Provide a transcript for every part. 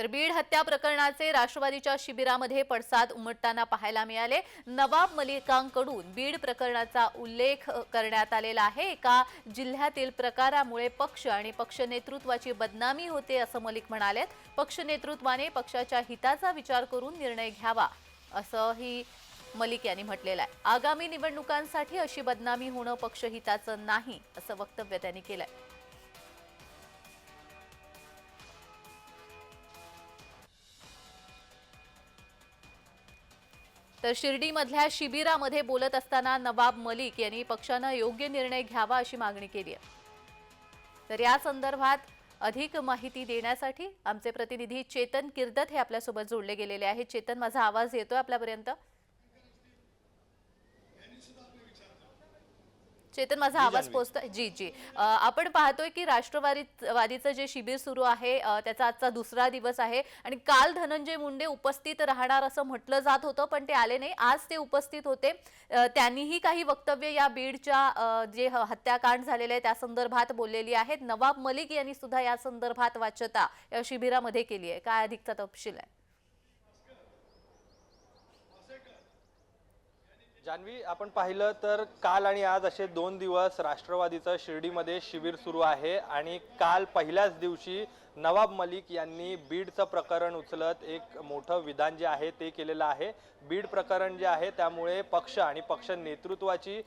तर बीड हत्या प्रकरणाचे राष्ट्रवादीच्या शिबिरामध्ये पडसाद उमटताना पाहायला मिळाले. नवाब मलिकांकडून बीड प्रकरणाचा उल्लेख करण्यात आलेला आहे. एका जिल्ह्यातील प्रकारामुळे पक्ष आणि पक्ष नेतृत्वाची बदनामी होते असं मलिक म्हणालेत. पक्ष नेतृत्वाने पक्षाच्या हिताचा विचार करून निर्णय घ्यावा असंही मलिक यांनी म्हटलेलं आहे. आगामी निवडणुकांसाठी अशी बदनामी होणं पक्षहिताचं नाही असं वक्तव्य त्यांनी केलंय. तर शिर्डीमधल्या शिबिरामध्ये बोलत असताना नवाब मलिक यांनी पक्षानं योग्य निर्णय घ्यावा अशी मागणी केली आहे. तर या संदर्भात अधिक माहिती देण्यासाठी आमचे प्रतिनिधी चेतन किर्दत हे आपल्यासोबत जोडले गेलेले आहेत. चेतन माझा आवाज येतोय आपल्यापर्यंत? चेतन माझा आवाज पोहोचतोय? जी. जी आपण पाहतोय की राष्ट्रवादी वादीचं जे शिबिर सुरू आहे त्याचा आजचा दुसरा दिवस आहे. आणि काल धनंजय मुंडे उपस्थित राहणार असं म्हटलं जात होतं पण ते आले नाही. आज ते उपस्थित होते. त्यांनीही काही वक्तव्य या बीडच्या जे हत्याकांड झालेले आहे त्या संदर्भात बोललेली आहेत. नवाब मलिक यांनी सुद्धा या संदर्भात वाच्यता या शिबिरामध्ये केली आहे. काय अधिकचा तपशील आहे? जान्हवी आपण पाहिलं तर काल आणि आज असे दोन दिवस राष्ट्रवादीचं शिर्डीमध्ये शिबिर सुरू आहे आणि काल पहिल्याच दिवशी नवाब मलिक यांनी बीडचं प्रकरण उचलत एक मोठं विधान जे आहे ते केलेलं आहे. बीड प्रकरण जे आहे त्यामुळे पक्ष आणि पक्ष नेतृत्वाची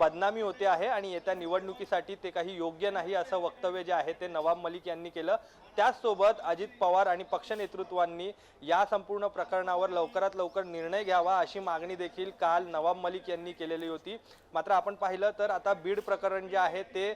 बदनामी होते आहे आणि येत्या निवडणुकीसाठी ते काही योग्य नाही असं वक्तव्य जे आहे ते नवाब मलिक यांनी केलं. त्याचसोबत अजित पवार आणि पक्ष नेतृत्वांनी या संपूर्ण प्रकरणावर लवकरात लवकर निर्णय घ्यावा अशी मागणी देखील काल नवाब मलिक यांनी केलेली होती. मात्र आपण पाहिलं तर आता बीड प्रकरण जे आहे ते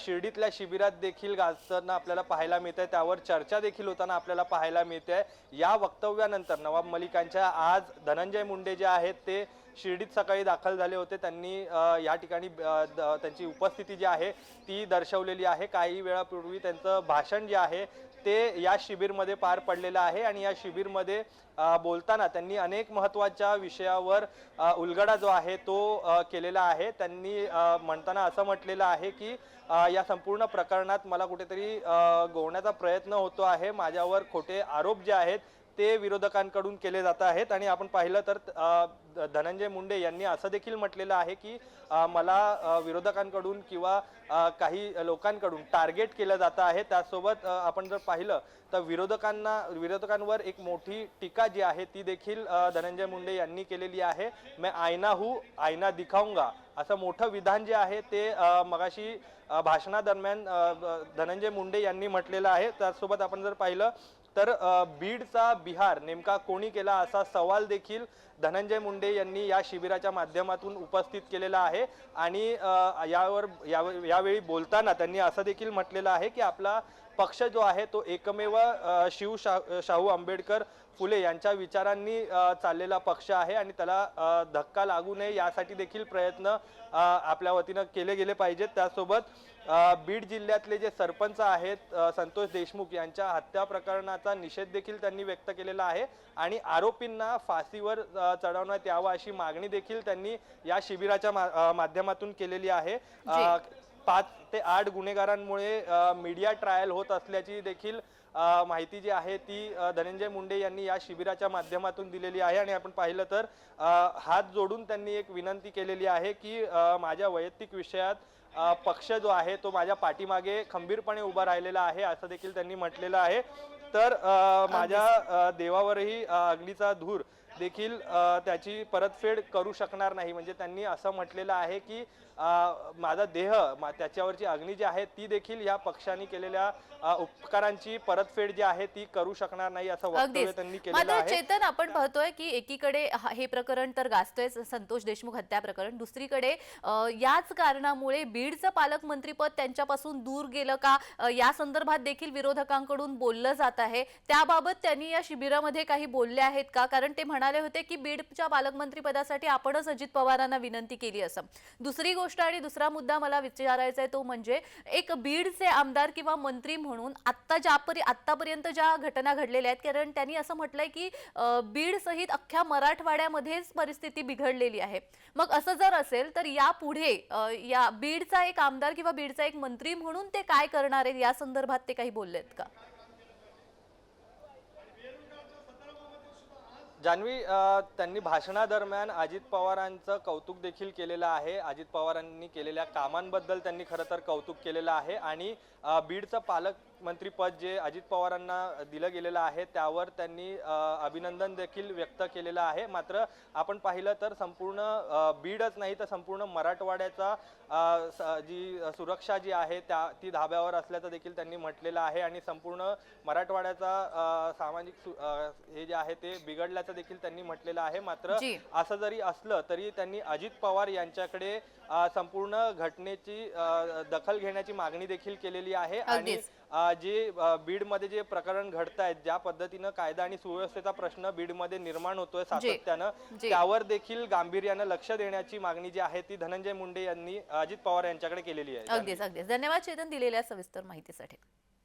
शिर्डीतल्या शिबिरात देखील गाजताना आपल्याला पाहायला मिळत आहे त्यावर चर्चा देखील होताना आपल्याला पाहायला मिळते. आहे या वक्तव्यानंतर नवाब मलिकांच्या आज धनंजय मुंडे जे आहेत ते शिर्डीत सकाळी दाखल झाले होते. त्यांनी या ठिकाणी द- त्यांची उपस्थिती जी आहे ती दर्शवलेली आहे. काही वेळापूर्वी त्यांचं भाषण जे आहे ते या शिबिरमध्ये पार पडलेलं आहे आणि या शिबिरमध्ये बोलताना त्यांनी अनेक महत्त्वाच्या विषयावर उलगडा जो आहे तो केलेला आहे. त्यांनी म्हणताना असं म्हटलेलं आहे की या संपूर्ण प्रकरणात मला कुठेतरी गोवण्याचा प्रयत्न होतो आहे. माझ्यावर खोटे आरोप जे आहेत ते विरोधकांकडून केले जात आहेत. आणि आपण पाहिलं तर धनंजय मुंडे यांनी असं देखील म्हटलेलं आहे की मला विरोधकांकडून किंवा काही लोकांकडून टार्गेट केलं जातं आहे. त्यासोबत आपण जर पाहिलं तर विरोधकांना विरोधकांवर एक मोठी टीका जी आहे ती देखील धनंजय मुंडे यांनी केलेली आहे. मैं आयना हू आयना दिखाऊंगा. असं मोठं विधान जे आहे ते मगाशी भाषणादरम्यान धनंजय मुंडे यांनी म्हटलेलं आहे. त्याचसोबत आपण जर पाहिलं तर बीडचा बिहार नेमका कोणी केला असा सवाल देखील धनंजय मुंडे यांनी या शिबिराच्या माध्यमातून उपस्थित केलेला आहे. आणि यावर यावेळी बोलताना त्यांनी असं देखील म्हटलेलं आहे की आपला पक्ष जो आहे तो एकमेव शिव शा शाहू आंबेडकर फुले यांच्या विचारांनी चाललेला पक्ष आहे आणि त्याला धक्का लागू नये यासाठी देखील प्रयत्न आपल्या वतीनं केले गेले पाहिजेत. त्यासोबत बीड जिल्ह्यातले जे सरपंच आहेत संतोष देशमुख यांच्या हत्या प्रकरणाचा निषेध देखील त्यांनी व्यक्त केलेला आहे आणि आरोपींना फाशीवर चढवण्यात यावं अशी मागणी देखील त्यांनी या शिबिराच्या मा- माध्यमातून केलेली आहे. पाच ते आठ गुन्हेगारांमुळे मीडिया ट्रायल होत असल्याची देखील माहिती जी आहे ती धनंजय मुंडे यांनी या शिबिराच्या माध्यमातून दिलेली आहे. आणि आपण पाहिलं तर हात जोडून त्यांनी एक विनंती केलेली आहे की माझ्या वैयक्तिक विषयात पक्ष जो आहे तो माझ्या पाठीमागे खंबीरपणे उभा राहिलेला आहे असं देखील त्यांनी म्हटलेलं आहे. तर माझ्या देवावरही अग्नीचा धूर देखील त्याची परतफेड करू शकणार नाही. म्हणजे त्यांनी असं म्हटलेलं आहे की माझा देह मा- त्याच्यावरची अग्नी जी आहे ती देखील या पक्षाने केलेल्या उपकारांची परतफेड जी आहे ती करू शकणार नाही असं वक्तव्य त्यांनी केलेलं आहे. चेतन आपण पाहतोय की एकीकडे हा- प्रकरण तर गाजतोय संतोष देशमुख हत्या प्रकरण. दुसरीकडे याच कारणामुळे बीडचं पालकमंत्रीपद त्यांच्यापासून दूर गेलं का? या संदर्भात देखील विरोधकांकडून बोललं जात आहे. त्याबाबत त्यांनी या शिबिरामध्ये काही बोलले आहेत का? कारण ते म्हणाले होते की बीडच्या पालकमंत्रीपदासाठी आपणच अजित पवारांना विनंती केली असं. दुसरी गोष्ट आणि दुसरा मुद्दा मला विचारायचा आहे तो म्हणजे एक बीडचे आमदार किंवा मंत्री म्हणून आत्ता ज्या परी आत्तापर्यंत ज्या घटना घडलेल्या आहेत कारण त्यांनी असं म्हटलंय की बीड सहित अख्ख्या मराठवाड्यामध्येच परिस्थिती बिघडलेली आहे. मग असं जर असेल तर यापुढे या बीडचा एक आमदार किंवा बीडचा एक मंत्री म्हणून ते काय करणार आहेत या संदर्भात ते काही बोललेत का? जान्हवी त्यांनी भाषणादरम्यान अजित पवारांचं कौतुक देखील केलेलं आहे. अजित पवारांनी केलेल्या कामांबद्दल त्यांनी खरं तर कौतुक केलेलं आहे. आणि बीडचं पालक पालकमंत्रीपद जे अजित पवारांना दिलं गेलेलं आहे त्यावर त्यांनी अभिनंदन देखील व्यक्त केलेलं आहे. मात्र आपण पाहिलं तर संपूर्ण बीडच नाही तर संपूर्ण मराठवाड्याचा जी सुरक्षा जी आहे त्या ती धाब्यावर असल्याचं देखील त्यांनी म्हटलेलं आहे आणि संपूर्ण मराठवाड्याचा सामाजिक हे जे आहे ते बिघडल्याचं देखील त्यांनी म्हटलेलं आहे. मात्र. असं जरी असलं तरी त्यांनी अजित पवार यांच्याकडे संपूर्ण घटनेची दखल घेण्याची मागणी देखील केलेली आहे आणि जे बीडमध्ये जे प्रकरण घडत आहेत ज्या पद्धतीनं कायदा आणि सुव्यवस्थेचा प्रश्न बीडमध्ये निर्माण होतोय सातत्यानं. त्यावर देखील गांभीर्यानं लक्ष देण्याची मागणी जी आहे ती धनंजय मुंडे यांनी अजित पवार यांच्याकडे केलेली आहे. अगदीच अगदीच. धन्यवाद चेतन दिलेल्या सविस्तर माहितीसाठी.